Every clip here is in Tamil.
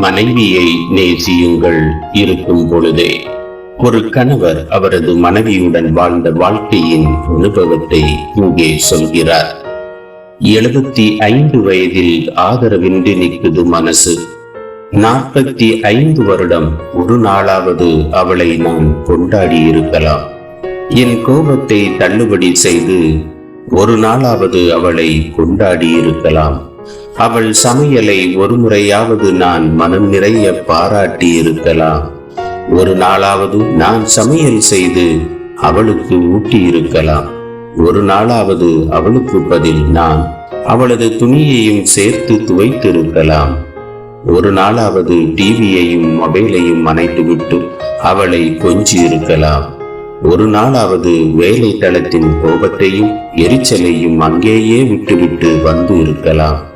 மனைவியை நேசியுங்கள் இருக்கும் பொழுதே. ஒரு கணவர் அவரது மனைவியுடன் வாழ்ந்த வாழ்க்கையின் அனுபவத்தை இங்கே சொல்கிறார். எழுபத்தி ஐந்து வயதில் ஆதரவின்றி நிற்குது மனசு. நாற்பத்தி ஐந்து வருடம் ஒரு நாளாவது அவளை நான் கொண்டாடி இருக்கலாம். என் கோபத்தை தள்ளுபடி செய்து ஒரு நாளாவது அவளை கொண்டாடி இருக்கலாம். அவள் சமையலை ஒரு முறையாவது நான் மனம் நிறைய பாராட்டி இருக்கலாம் ஒரு நாளாவது நான் சமையல் செய்து அவளுக்கு ஊட்டி இருக்கலாம் ஒரு நாளாவது அவளுக்கு பதில் நான் அவளது துணியையும் சேர்த்து துவைத்திருக்கலாம். ஒரு நாளாவது டிவியையும் மொபைலையும் அணைத்துவிட்டு அவளை கொஞ்சி இருக்கலாம் ஒரு நாளாவது வேலை தளத்தின் கோபத்தையும் எரிச்சலையும் அங்கேயே விட்டுவிட்டு வந்து இருக்கலாம்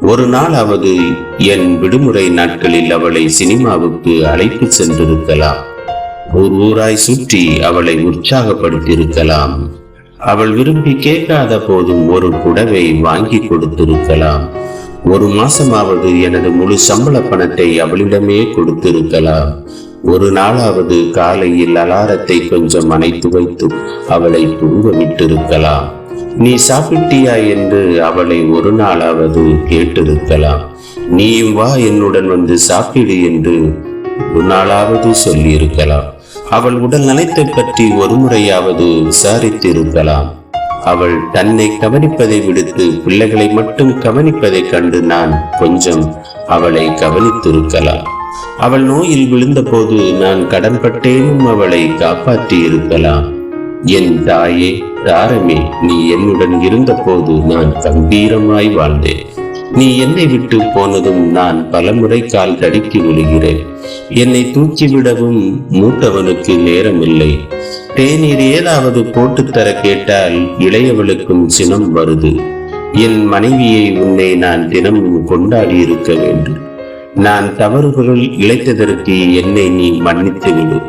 ஒரு நாளாவது என் விடுமுறை நாட்களில் அவளை சினிமாவுக்கு அழைத்து சென்றிருக்கலாம். ஊர் ஊராய் சுற்றி அவளை உற்சாகப்படுத்தியிருக்கலாம். அவள் விரும்பி கேட்காத போதும் ஒரு புடவை வாங்கி கொடுத்திருக்கலாம். ஒரு மாசமாவது எனது முழு சம்பள பணத்தை அவளிடமே கொடுத்திருக்கலாம். ஒரு நாளாவது காலையில் அலாரத்தை கொஞ்சம் அணைத்து வைத்து அவளை தூங்க விட்டிருக்கலாம். நீ சாப்பிட்டியா என்று அவளை ஒரு நாளாவது கேட்டிருக்கலாம். நீயும் வா என்னுடன் வந்து சாப்பிடு என்று ஒரு நாளாவது சொல்லியிருக்கலாம். அவள் உடல் நலத்தை பற்றி ஒரு முறையாவது விசாரித்திருக்கலாம். அவள் தன்னை கவனிப்பதை விடுத்து பிள்ளைகளை மட்டும் கவனிப்பதைக் கண்டு நான் கொஞ்சம் அவளை கவனித்திருக்கலாம். அவள் நோயில் விழுந்தபோது நான் கடன்பட்டேனும் அவளை காப்பாற்றி இருக்கலாம் என் தாயே தாரமே நீ என்னுடன் இருந்தபோது நான் கம்பீரமாய் வாழ்ந்தேன். நீ என்னை விட்டு போனதும் நான் பலமுறை கால் தடுக்கி விழுகிறேன். என்னை தூக்கிவிடவும் மூத்தவனுக்கு நேரமில்லை. தேநீர் ஏதாவது போட்டுத்தர கேட்டால் இளையவளுக்கும் சினம் வருது. என் மனைவியை உன்னை நான் தினமும் கொண்டாடி இருக்க வேண்டும். நான் தவறுகள் இழைத்ததற்கு என்னை நீ மன்னித்து விடு.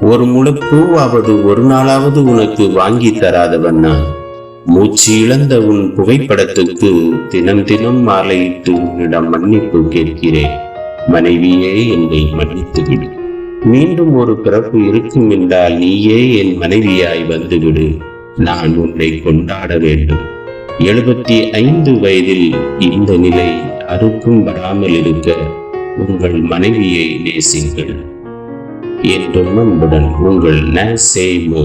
ஒரு முழு பூவாவது ஒரு நாளாவது உனக்கு வாங்கி தராதவன் நான். மூச்சு இழந்த உன் புகைப்படத்துக்கு தினம் தினம் மாலையிட்டு உன்னிடம் மன்னிப்பு கேட்கிறேன். மனைவியே என்னை மன்னித்து விடு. மீண்டும் ஒரு பிறப்பு இருக்கும் என்றால் நீயே என் மனைவியாய் வந்துவிடு. நான் உன்னை கொண்டாட வேண்டும். எழுபத்தி ஐந்து வயதில் இந்த நிலை அறுக்கும் வராமல் இருக்க உங்கள் மனைவியை நேசிங்கள். என்றும் அன்புடன் உங்கள் ந சேமோ